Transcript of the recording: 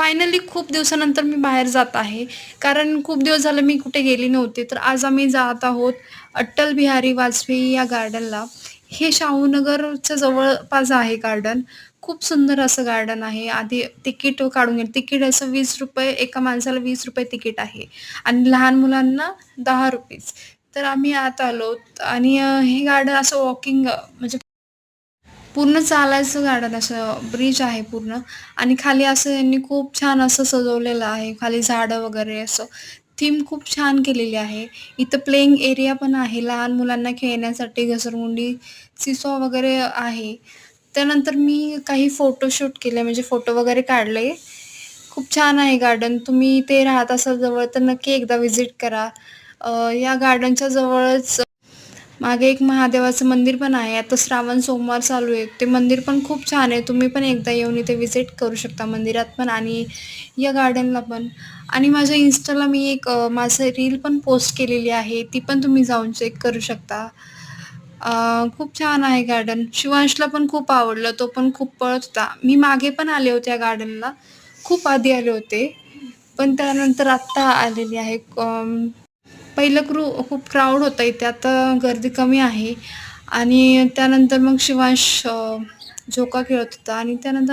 Finally खूप दिवसानंतर मी बाहेर जात आहे. कारण खूप दिवस झालं मी कुठे गेली नव्हती. तर आज आम्ही जात आहोत अटल बिहारी वाजपेयी या गार्डनला हे शाहूनगरच्या जवळपास आहे गार्डन खूप सुंदर असं गार्डन आहे. आधी तिकीट काढून घेत तिकीट असं वीस रुपये एका माणसाला वीस रुपये तिकीट आहे. आणि लहान मुलांना दहा रुपीज. तर आम्ही आत आलो. आणि हे गार्डन असं वॉकिंग म्हणजे पूर्ण चालायचं गार्डन असं ब्रिज आहे पूर्ण. आणि खाली असं यांनी खूप छान असं सजवलेलं आहे. खाली झाडं वगैरे असं. थीम खूप छान केलेली आहे. इथं प्लेइंग एरिया पण आहे. लहान मुलांना खेळण्यासाठी घसरगुंडी सिसॉ वगैरे आहे. त्यानंतर मी काही फोटोशूट केले. म्हणजे फोटो वगैरे काढले. खूप छान आहे गार्डन तुम्ही इथे राहत असाल जवळ तर नक्की एकदा व्हिजिट करा. या गार्डनच्या जवळच मागे एक महादेवाचं मंदिर पण आहे. आता श्रावण सोमवार चालू आहे. ते मंदिर पण खूप छान आहे. तुम्ही पण एकदा येऊन इथे विजिट करू शकता मंदिरात पण आणि या गार्डनला पण. आणि माझ्या इन्स्टाला मी एक माझं रील पण पोस्ट केलेली आहे. ती पण तुम्ही जाऊन चेक करू शकता. खूप छान आहे गार्डन शिवांशला पण खूप आवडलं. तो पण खूप पळत होता. मी मागे पण आले होते या गार्डनला खूप आधी आले होते. पण त्यानंतर आत्ता आलेली आहे. पहिलं क्रू खूप क्राऊड होतं इथे आता गर्दी कमी आहे. आणि त्यानंतर मग शिवांश झोका खेळत होता. आणि त्यानंतर